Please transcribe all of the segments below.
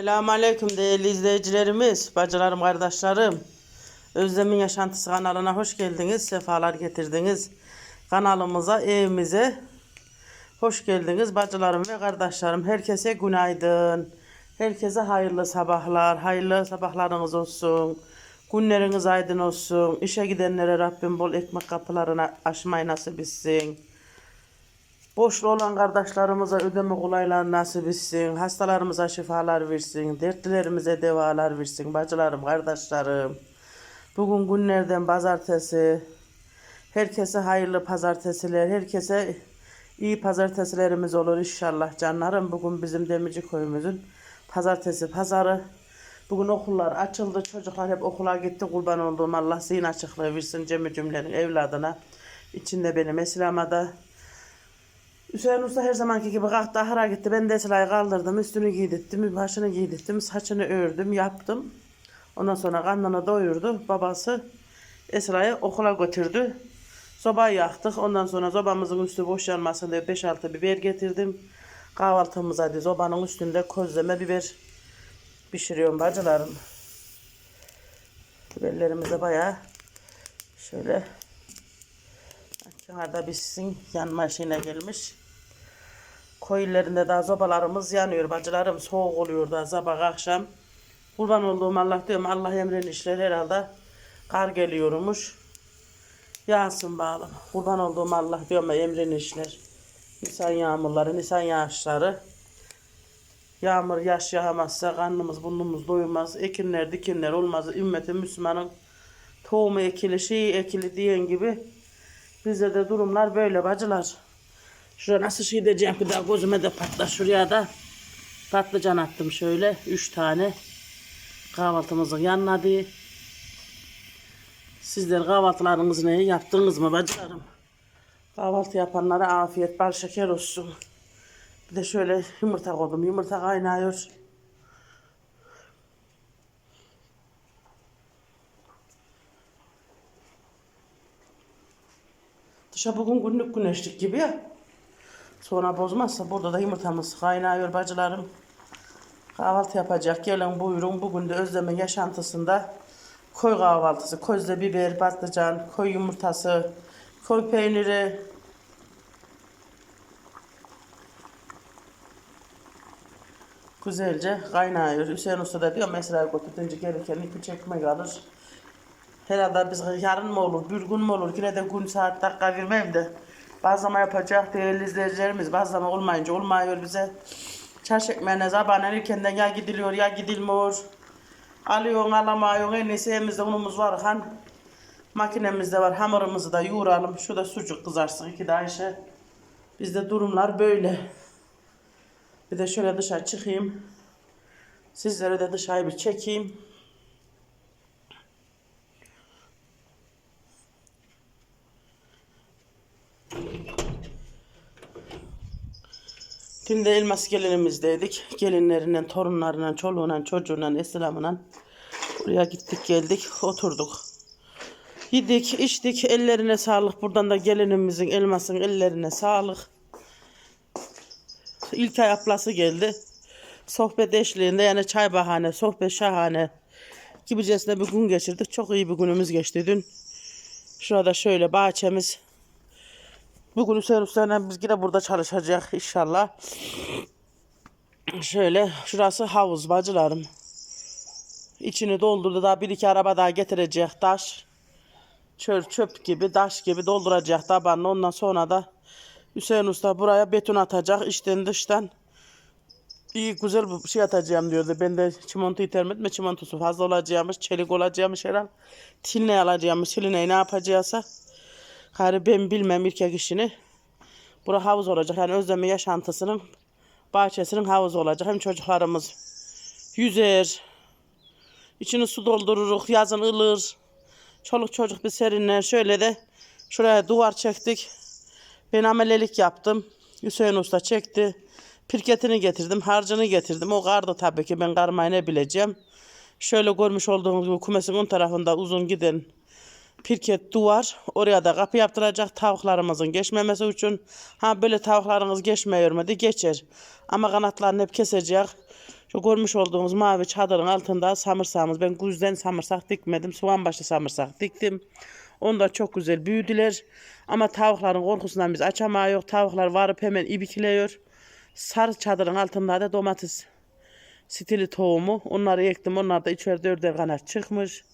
Selamun Aleyküm değerli izleyicilerimiz, bacılarım, kardeşlerim. Özlem'in Yaşantısı kanalına hoş geldiniz, sefalar getirdiniz. Kanalımıza, evimize hoş geldiniz bacılarım ve kardeşlerim. Herkese günaydın. Herkese hayırlı sabahlar, hayırlı sabahlarınız olsun. Günleriniz aydın olsun. İşe gidenlere Rabbim bol ekmek kapılarını açmayı nasip etsin. Boşlu olan kardeşlerimize ödeme kolaylar nasip etsin. Hastalarımıza şifalar versin. Dertlilerimize devalar versin. Bacılarım, kardeşlerim. Bugün günlerden pazartesi. Herkese hayırlı pazartesiler. Herkese iyi pazartesilerimiz olur inşallah canlarım. Bugün bizim Demirci köyümüzün pazartesi pazarı. Bugün okullar açıldı. Çocuklar hep okula gitti. Kurban olduğum Allah zihin açıklığı versin cemi cümlenin evladına. İçinde benim Eslam'a Hüseyin Usta her zamanki gibi kalktı ahıra gitti. Ben de Esra'yı kaldırdım. Üstünü giydirttim. Başını giydirttim. Saçını ördüm. Yaptım. Ondan sonra karnını doyurdu. Babası Esra'yı okula götürdü. Sobayı yaktık. Ondan sonra sobamızın üstü boş yanmasın diye 5-6 biber getirdim. Kahvaltımıza diye sobanın üstünde közleme biber pişiriyorum bacılarım. Biberlerimize bayağı şöyle kenarda pişsin yanma şeyine gelmiş. Koyullarında da zobalarımız yanıyor bacılarım. Soğuk oluyor da sabah akşam. Kurban olduğum Allah diyorum Allah emrin işler herhalde kar geliyormuş. Yağsın bağlım. Kurban olduğum Allah diyorum emrin işler. Nisan yağmurları, Nisan yağışları. Yağmur yaş yağmazsa karnımız burnumuz doymaz. Ekinler dikinler olmaz. Ümmeti Müslümanın tohumu ekili, şeyi ekili diyen gibi bizde de durumlar böyle bacılar. Şuraya nasıl şey diyeceğim ki daha gözüme de patlar. Şuraya da patlıcan attım şöyle. Üç tane. Kahvaltımızın yanına diye. Sizler kahvaltılarınızı ne yaptınız mı bacılarım? Kahvaltı yapanlara afiyet, bal şeker olsun. Bir de şöyle yumurta koydum. Yumurta kaynıyor. Dışa bugün günlük güneşlik gibi ya. Sonra bozmazsa burada da yumurtamız kaynıyor bacılarım. Kahvaltı yapacak. Gelin buyurun. Bugün de Özlem'in yaşantısında koy kahvaltısı. Közde biber, patlıcan, koy yumurtası, koy peyniri. Güzelce kaynıyor. Hüseyin Usta da diyor mesela götürünce gelirken iki çekmek alır. Herhalde biz yarın mı olur, bir gün mü olur? Yine de gün saat dakika vermem de. Bazlama yapacak değerli izleyicilerimiz. Bazlama olmayınca olmuyor bize. Çarşı ekmeğine zabanen erkenden ya gidiliyor ya gidilmiyor. Alıyorsun alamıyorsun. En iyisi evimizde unumuz var. Han makinemizde var. Hamurumuzu da yoğuralım. Şurada sucuk kızarsın. iki de Ayşe. Bizde durumlar böyle. Bir de şöyle dışarı çıkayım. Sizlere de dışarı bir çekeyim. De elmas gelinimizdeydik. Gelinlerinden, torunlarından, çoluğundan, çocuğundan, Esra'mla buraya gittik geldik oturduk. Yedik, içtik, ellerine sağlık. Buradan da gelinimizin, elmasın ellerine sağlık. İlkay ablası geldi. Sohbet eşliğinde yani çay bahane, sohbet şahane gibicesine bir gün geçirdik. Çok iyi bir günümüz geçti dün. Şurada şöyle bahçemiz. Bugün Hüseyin Usta'yla biz yine burada çalışacak inşallah. Şöyle şurası havuz bacılarım. İçini doldurdu daha bir iki araba daha getirecek taş. Çöp, çöp gibi taş gibi dolduracak tabanını ondan sonra da Hüseyin Usta buraya beton atacak içten dıştan. İyi güzel bir şey atacağım diyordu. Ben de çimento iterim etme çimentosu fazla olacağımış, çelik olacağımış herhal. Tinle alacağımız, çelineyi ne yapacağsa. Gari ben bilmem erkek işini. Bura havuz olacak. Yani Özlem'in yaşantısının bahçesinin havuzu olacak. Hem çocuklarımız yüzer. İçini su doldururuz. Yazın ılır. Çoluk çocuk bir serinler. Şöyle de şuraya duvar çektik. Ben amelelik yaptım. Hüseyin Usta çekti. Pirketini getirdim. Harcını getirdim. O kardı tabii ki. Ben karmayı ne bileceğim. Şöyle görmüş olduğunuz gibi kumesin ön tarafında uzun giden pirket duvar. Oraya da kapı yaptıracak tavuklarımızın geçmemesi için. Ha böyle tavuklarınız geçmiyor mu? De geçer. Ama kanatlarını hep kesecek. Şu görmüş olduğunuz mavi çadırın altında samırsağımız. Ben güzden samırsak dikmedim. Soğan başlı samırsak diktim. Onlar çok güzel büyüdüler. Ama tavukların korkusundan biz açamıyoruz. Tavuklar varıp hemen ibikliyor. Sarı çadırın altında da domates stili tohumu. Onları ektim. Onlar da üçer dörder kanat çıkmış.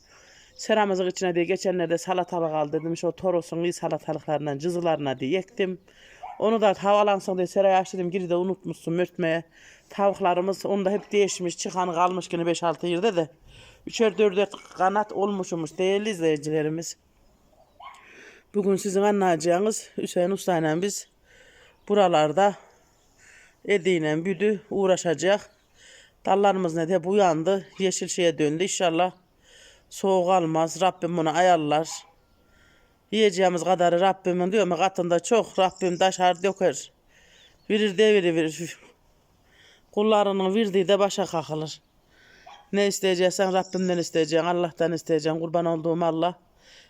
Seramızın içine diye geçenlerde salatalık al dedim. Şu Toros'un iyi salatalıklarından cızılarına diye ektim. Onu da havalansın diye seraya açtım. Geri de unutmuşsun örtmeye. Tavuklarımız onu da hep değişmiş. Çıkan kalmış yine 5-6 yerde de. Üçer dörder kanat olmuşmuş değerli izleyicilerimiz. Bugün sizin anlayacağınız Hüseyin Usta ile biz buralarda ediyle büdü uğraşacak. Dallarımız ne de hep uyandı. Yeşil şeye döndü. İnşallah soğuk almaz. Rabbim bunu ayarlar. Yiyeceğimiz kadarı Rabbimin diyor mu katında çok. Rabbim taşar döker. Verir de verir verir. Kullarının verdiği de başa kakılır. Ne isteyeceksen Rabbimden isteyeceksin. Allah'tan isteyeceksin. Kurban olduğum Allah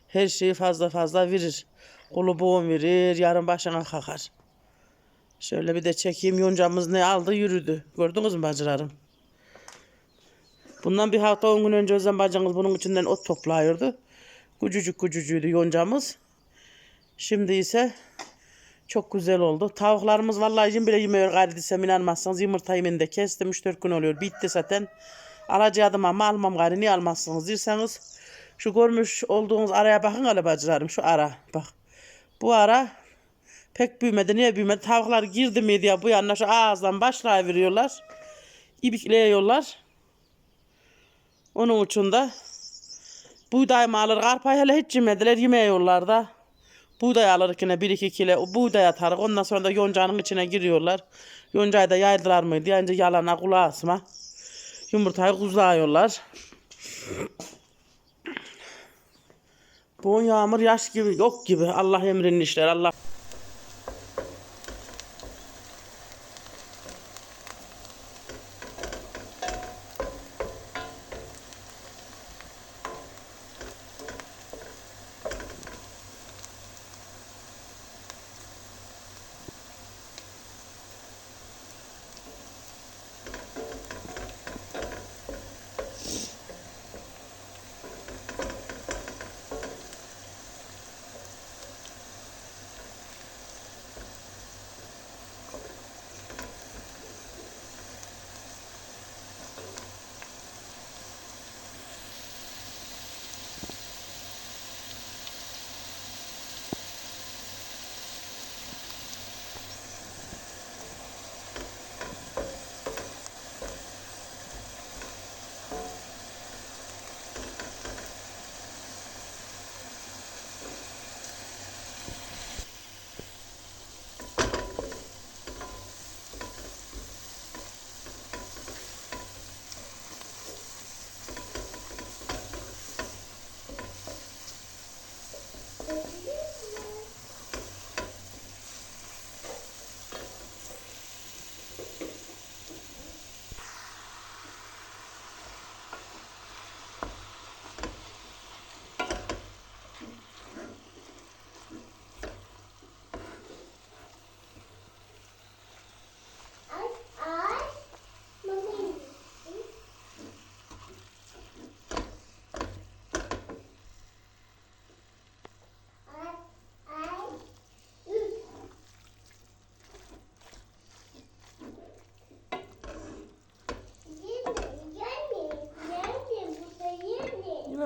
her şeyi fazla fazla verir. Kulu boğum verir. Yarın başına kakar. Şöyle bir de çekeyim. Yoncamız ne aldı yürüdü. Gördünüz mü bacılarım? Bundan bir hafta on gün önce Özlem bacımız bunun içinden ot topluyordu. Küçücük küçücüydü yoncamız. Şimdi ise çok güzel oldu. Tavuklarımız vallahi yem bile yemiyor gayri desem inanmazsınız. Yumurta yemini de kestim. 3-4 gün oluyor. Bitti zaten. Alacaktım ama almam gayri. Niye almazsınız derseniz. Şu görmüş olduğunuz araya bakın hele bacılarım. Şu ara bak. Bu ara pek büyümedi. Niye büyümedi? Tavuklar girdi mi diye bu yana şu ağızdan başlayıveriyorlar. İbikleyiyorlar. Onun için de buğday mı? Karpayı hele hiç yemediler. Yemeyiyorlar da. Buğday alır yine bir iki kilo. O buğday atarız. Ondan sonra da yoncanın içine giriyorlar. Yoncayı da yaydılar mıydı? Yani yalana kulağı asma. Yumurtayı kuzlayıyorlar. Bu yağmur yaş gibi yok gibi. Allah emrinin işler. Allah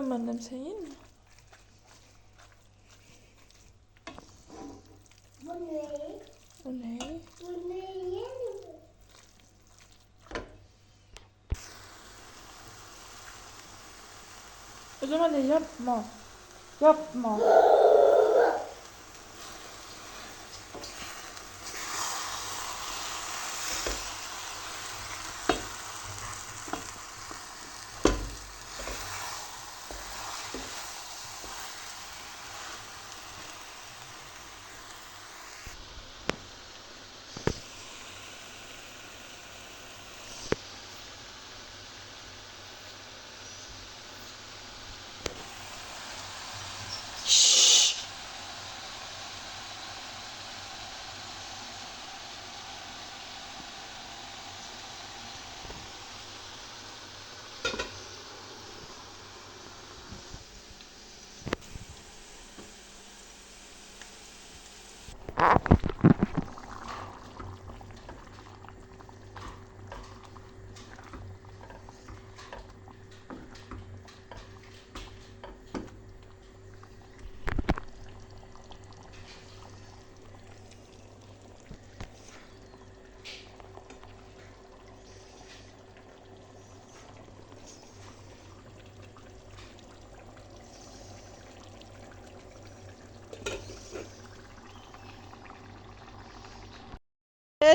yeme. Yemem annem sen yiyin mi? Bu ne? O ne? Bu ne? O zaman ne yapma. Yapma. Şşş.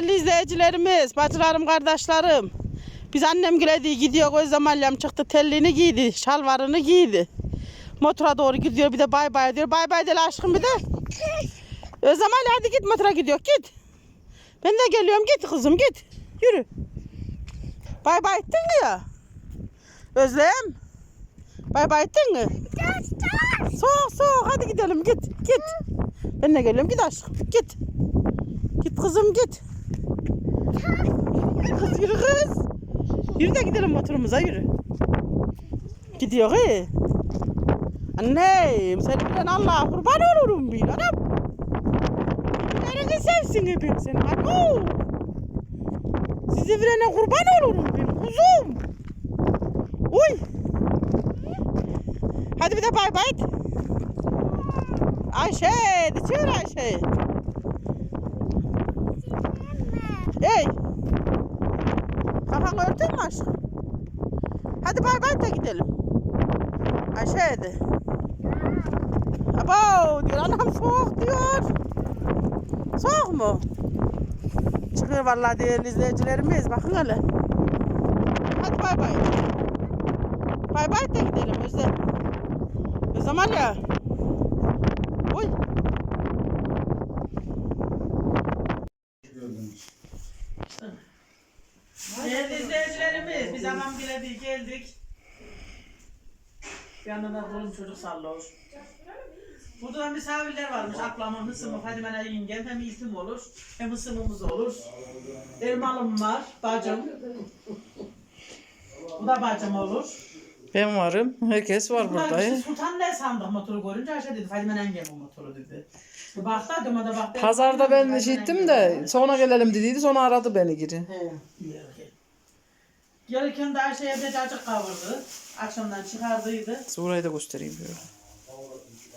Değerli izleyicilerimiz, bacılarım, kardeşlerim. Biz annem güledi gidiyor. Özlem Alyam çıktı. Telliğini giydi. Şalvarını giydi. Motora doğru gidiyor. Bir de bay bay diyor. Bay bay de aşkım bir de. Özlem Ali hadi git motora gidiyor. Git. Ben de geliyorum. Git kızım git. Yürü. Bay bay ettin ya? Özlem. Bay bay ettin mi? Soğuk soğuk hadi gidelim git git. Ben de geliyorum git aşkım git. Git kızım git. Kız yürü kız. Yürü de gidelim motorumuza yürü. Gidiyor he. Annem seni bilen Allah kurban olurum bir anam. Nerede sevsin hepim seni anam. Sizi verene kurban olurum ben kuzum. Uy. Hadi bir de bay bay. Ayşe, de çığır Ayşe. Hey. Kafanı örtün mü aşkım? Hadi bay bay da gidelim. Ayşe de. Abo diyor anam soğuk diyor. Soğuk mu? Çıkıyor vallahi değerli izleyicilerimiz. Bakın hele. Hadi bay bay. Bay bay da gidelim Özlem. Özlem ya. Oy. Değerli izleyicilerimiz, biz hemen bile geldik. Bir yandan da kolum çocuk sallıyor. Burada da misafirler varmış. Ablamın, hısımı, Fadime'ne yengem. Hem iltim olur, hem hısımımız olur. Elmalım var, bacım. Bu da bacım olur. Ben varım. Herkes var Bunlar burada. işte Sultan ne sandık motoru görünce Ayşe dedi Fadime'nin yengem o motoru dedi. Baktı döme de baktı. Pazarda ben işittim de sonra gelelim dediydi sonra aradı beni geri. Gelirken de Ayşe evde cacık kavurdu. Akşamdan çıkardıydı. Orayı da göstereyim böyle.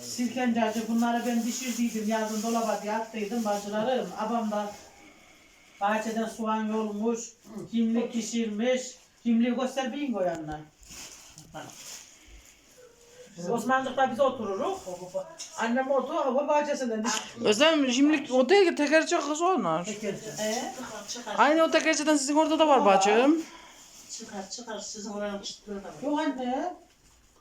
Sirken cacık bunları ben pişirdiydim. Yazın dolaba diye attıydım bacılarım. Abam da bahçeden soğan yolmuş. Cimlik pişirmiş. Cimliği göster bin koyanlar. Biz Osmanlık'ta biz otururuz. Annem oturuyor, o bahçesinden Özlem şimdi o değil tekerci kız onlar. Ee? Aynı o tekerciden sizin orada da var bacım. Çıkar çıkar sizin oranın çıtlığı da. Yok anne.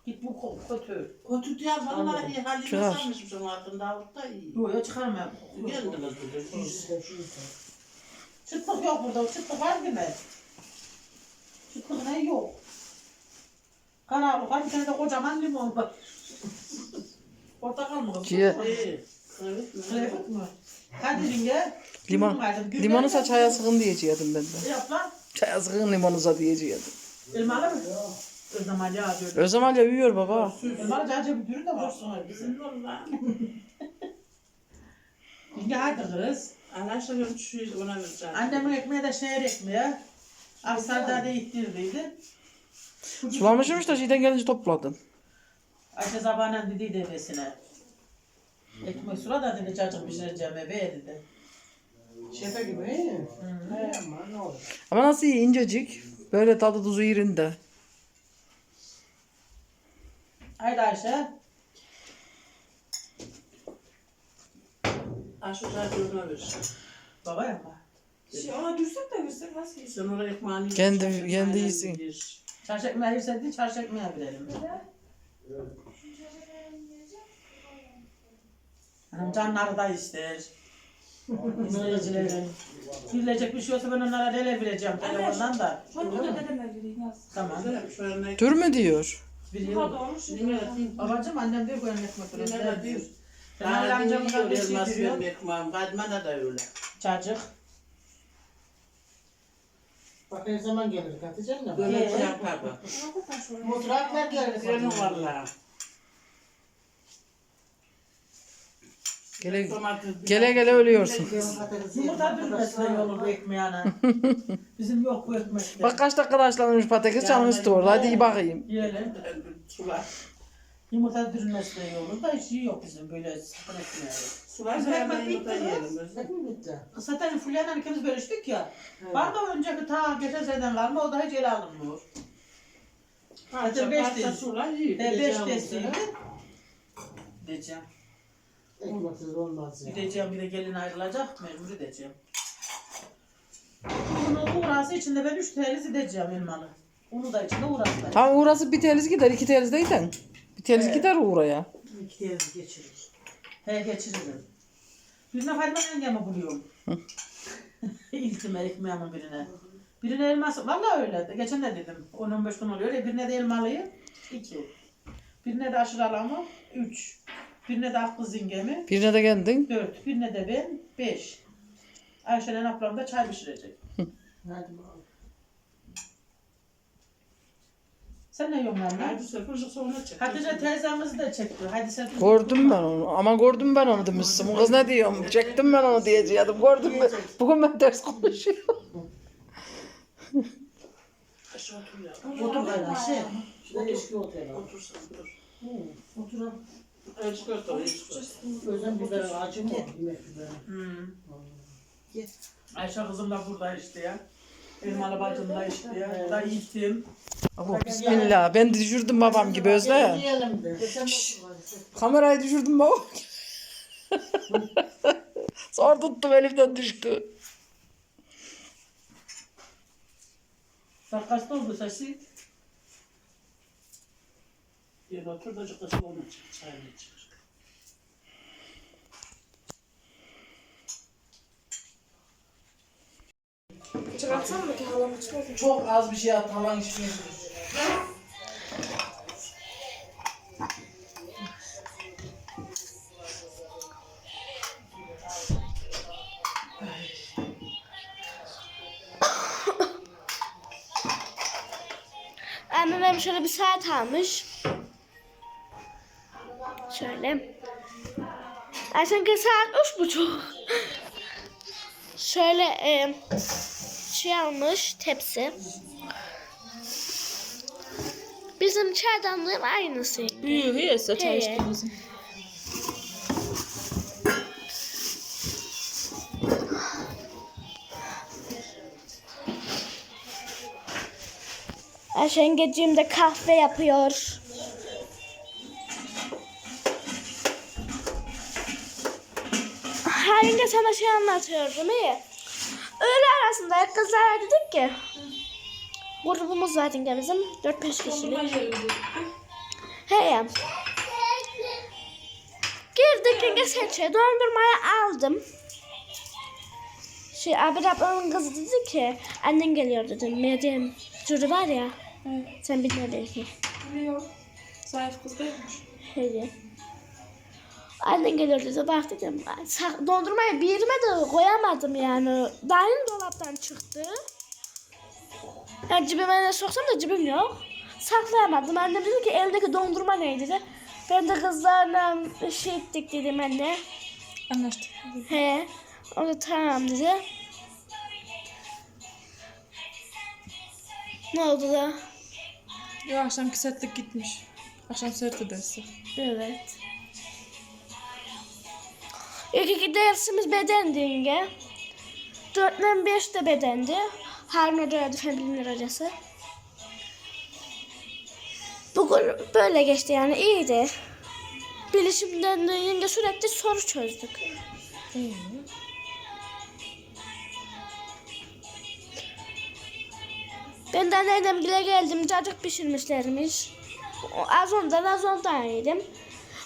Git bu ko- kötü. Kötü diye vallahi iyi halini Çıkar. sanmışım altında avutta iyi. Yok yok çıkarma. Geldiniz burada. Yüz. Çıtlık yok burada. Çıtlık var değil mi? Çıtlık ne yok. Kararlı var. Bir tane de kocaman limon var. Portakal mı? Ciğer. İyi. Evet mi? Hadi ringe. Limon. Limonusa çaya sıkın diyecektim ben de. Yap sıkın limonusa diyecektim. Elmalı mı? Özlem Ali abi. Özlem hala uyuyor baba. Elmalı cacı bir dürüm de var. Valla. Ringe hadi kız. Anlaşılıyor şu ona vereceğim. Annemin ekmeği de şehir ekmeği. Aksar'da da ittirdiydi. Sulamışım da şeyden gelince topladım. Ayşe sabahından dediydi evesine. Ekmek sura da dedi cacık pişireceğim eve dedi. Şefe gibi iyi. He ama ne olur. Ama nasıl iyi incecik. Böyle tadı tuzu yerinde. Haydi Ayşe. Aşı sadece ona vereceğim. Baba yapma. Şey, ona dürsek de versek nasıl yiyecek? Sen oraya ekmeğini Kendi- yiyeceksin, kendi ekmeğini yesin. yiyeceksin. Çarş ekmeği yersen değil, çarş ekmeği verelim. Anam canları da ister. Bilecek bir şey olsa ben onlara neler vereceğim telefondan da. Hadi bu da dedeme vereyim yaz. Tamam. Şöyle- Tür mü diyor? Biliyorum. Babacım annem diyor verir diyor. dinle. Ben amcamın dinliyor, kardeşi elmas diyor. Kadına da öyle. Çacık. Bak her zaman gelir Hatice'm de. Böyle Ee? şey yapar bak. Mutfaklar gelir. Senin valla. Gele, gele gele ölüyorsun. Yumurta dürmesi de olur bu ekmeğine. Bizim yok bu ekmekte. Bak kaç dakikada haşlanmış patates canım istiyor. Hadi iyi bakayım. Yiyelim. Sular. Yumurta dürmesi de iyi olur da hiç iyi yok bizim böyle sıkın ekmeği. Sular Bizim zaten ekmek bitti. Ne mi bitti? Zaten Fulya'yla ikimiz bölüştük ya. Var da önceki ta geçen seneden kalma o da hiç ele alınmıyor. Parça beş parça değil. sular yiyelim. E, beş bunları. Diyeceğim. Ekmeksiz olmaz ya. Gideceğim bir de gelin ayrılacak mecbur edeceğim. Bunu uğrası içinde ben üç teliz edeceğim elmalı. Onu da içinde uğrası da. Tam uğrası bir teliz gider, iki teliz de giden. Bir teliz gider uğraya. İki teliz geçirir. He geçiririm. Birine Fatma yengemi buluyorum. İltime ekmeğimin birine. Birine elması, valla öyle. Geçen de dedim. 10-15 gün oluyor ya. Birine de elmalıyı. iki. Birine de aşırı alamı. Üç. Birine de aklı zingemi. Birine de geldin. Dört. Birine de ben. Beş. Ayşe'nin ablam da çay pişirecek. Hadi bakalım. Sen ne yiyorsun lan? Hadi sıfır sonra çek. Hatice teyzemiz de çekti. Hadi sen. Gördüm ben onu. Ama gördüm ben onu demişsin. Kız ne diyorum? Çektim ben onu diyeceğim. Gördüm ben. Bugün ben ters konuşuyorum. Otur gayrı şey. Şurada eski otel. Eski otel. Özlem biberi acı mı? Biberi. Hmm. Ayşe kızım da burada işte ya. Elmalı bacım da işte ya. Da yiğitim. Oh, bismillah. Ben düşürdüm babam gibi Özle. Yiyelim de. Kamerayı düşürdüm babam gibi. Zor tuttum elimden düştü. Saat kaçta oldu sesi? Bir otur da çıkası onu çık. Çayını çık. Çıkartsam mı ki halam açmaz mı? Çok az bir şey at tavan içine. Annem şöyle bir saat almış. Şöyle. Ayşenki saat üç buçuk. Şöyle e, şey almış tepsi. Bizim çaydanlığın aynısı. Büyüyor ya çay içtiğimizin. Ayşengeciğim de kahve yapıyor. Ha yenge sana şey anlatıyordum iyi. Öğle arasında kızlar dedik ki grubumuz zaten ya bizim 4-5 kişilik. He ya. Girdik yenge seçe dondurmayı aldım. Şey abi ablamın kızı dedi ki annen geliyor dedim. Medyem cürü var ya. Sen bilmiyor belki. Biliyor. Zayıf kız değilmiş. Hadi. Annen geliyor dedi. Bak dedim. "Sak- Dondurmayı bir yerime de koyamadım yani. Daha yeni dolaptan çıktı. Yani cebime ne soksam da cebim yok. Saklayamadım. Annem dedi ki eldeki dondurma neydi dedi. Ben de kızlarla şey ettik dedim anne. Anlaştık. He. O da tamam dedi. Ne oldu da? Ya akşamki sertlik gitmiş. Akşam sert edersin. Evet. İlk iki dersimiz bedendi yenge. Dörtten beş de bedendi. Harun Hoca'ydı fen bilimler hocası. Bugün böyle geçti yani iyiydi. Bilişimden de yenge sürekli soru çözdük. Ben de annem bile geldim. Cacık pişirmişlermiş. Az ondan az ondan yedim.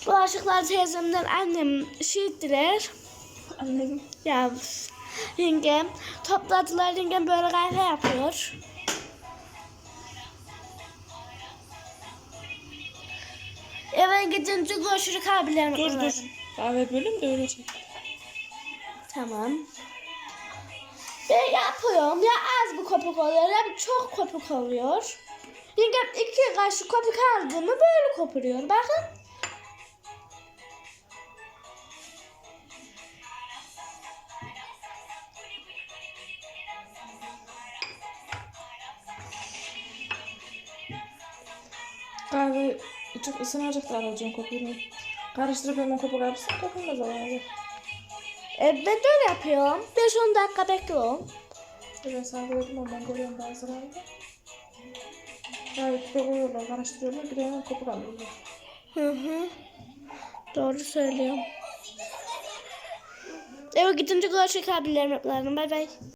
Bulaşıklar teyzemden annem şiittiler. Anladım. Ya yengem topladılar yengem böyle kahve yapıyor. Eve gidince görüşürük abilerim. Dur dur. Kahve bölüm de öyle çek. Tamam. Ben yapıyorum. Ya az bir köpük oluyor ya çok köpük oluyor. Yengem iki kaşık köpük aldığımı böyle kopuruyor. Bakın. Çok ısınacak da alacağım kokuyu. Karıştırıp hemen kopu yapsın kokulmaz ama abi. E, ben de öyle yapıyorum. 5-10 dakika bekliyorum. Ben koydum ama ben koyuyorum bazılarında. Küpe koyuyorlar, karıştırıyorlar. Bir de hemen kopu alıyorlar. Hı hı. Doğru söylüyorum. Eve gidince görüşürük abilerim. Bay bay.